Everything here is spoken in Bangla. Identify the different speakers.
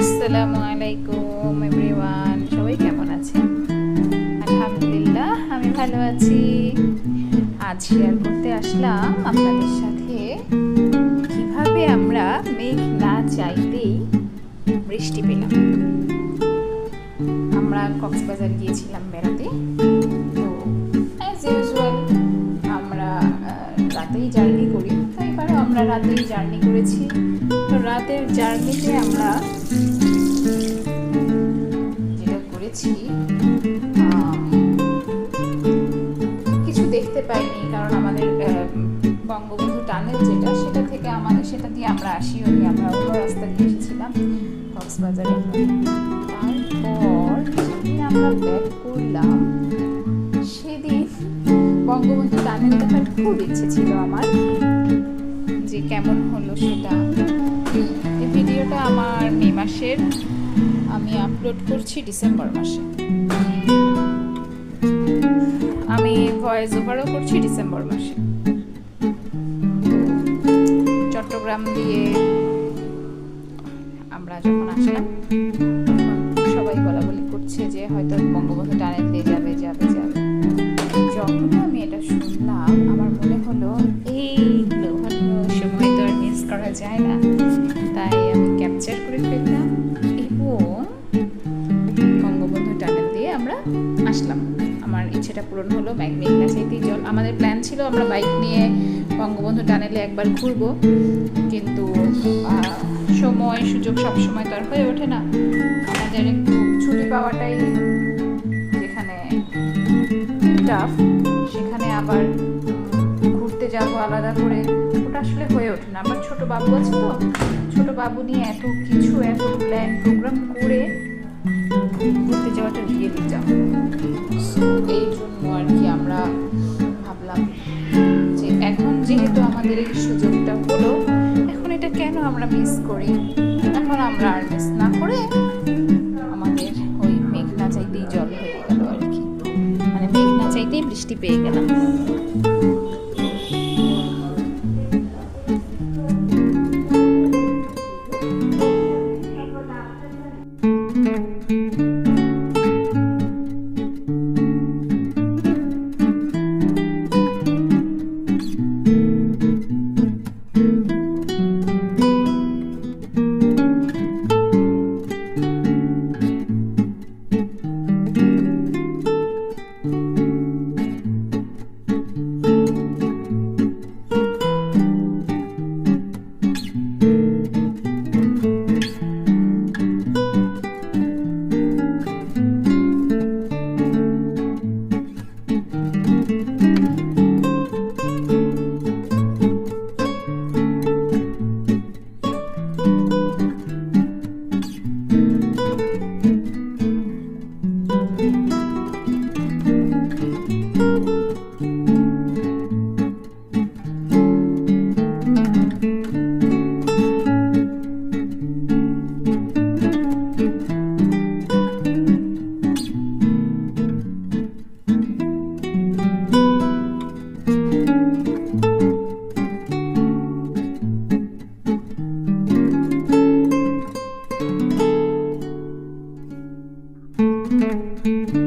Speaker 1: আসসালামু আলাইকুম এভরিওয়ান সবাই কেমন আছেন? আলহামদুলিল্লাহ, আমি ভালো আছি। আজ শেয়ার করতে আসলাম আপনাদের সাথে কীভাবে আমরা মেঘ না চাইতেই বৃষ্টি পেলাম। আমরা কক্সবাজার গিয়েছিলাম বেড়াতে। আমরা রাতেই জার্নি করেছি। তো রাতের জার্নিতে আমরা যেটা করেছি কিছু দেখতে পাইনি, কারণ আমাদের বঙ্গবন্ধু টানেল যেটা, সেটা থেকে আমাদের, সেটা দিয়ে আমরা আসিও নি আমরা অন্য রাস্তা দিয়ে এসেছিলাম, কক্সবাজারে। আমরা ব্যাক করলাম, সেদিন বঙ্গবন্ধু টানেল দেখার খুব ইচ্ছে ছিল আমার। যে কেমন হলো সেটা। এই ভিডিওটা আমার মে মাসের। আমি আপলোড করছি ডিসেম্বর মাসে। আমি ভয়েস ওভারও করছি ডিসেম্বর মাসে। চট্টগ্রাম দিয়ে আমরা যখন আসলাম, সবাই বলা বলি করছে যে হয়তো বঙ্গবন্ধু টানেল দিয়ে যাবে যাবে যাবে। যখন আমি এটা শুনলাম, আমার মনে হলো, এই সময় তো আর মিস করা যায় না। তাই আমি ক্যাপচার করে ফেললাম। এবং বঙ্গবন্ধু টানেল দিয়ে আমরা আসলাম। আমার ইচ্ছেটা পূরণ হলো ম্যাগনেট চাইতেই জল আমাদের প্ল্যান ছিল আমরা বাইক নিয়ে বঙ্গবন্ধু টানেলে একবার ঘুরবো। কিন্তু সময়, সুযোগ সব সময় তো আর হয়ে ওঠে না। আমাদের একটু ছুটি পাওয়াটাই যেখানে টাফ সেখানে আবার ঘুরতে যাব আলাদা করে। ওটা আসলে হয়ে ওঠে না। আমার ছোট বাবু আছে তো। ছোট বাবু নিয়ে এত কিছু, এত প্ল্যান প্রোগ্রাম করে ঘুরতে যাওয়াটা রিয়েলি চাপ এই জন্য আর কি আমরা ভাবলাম যে এখন যেহেতু আমাদের এই সুযোগটা হলো, এখন এটা কেন আমরা মিস করি? এখন আমরা আর মিস না করে আমাদের ওই মেঘ না চাইতেই জল হয়ে গেল আর কি। মানে মেঘ না চাইতেই বৃষ্টি পেয়ে গেলাম। うん。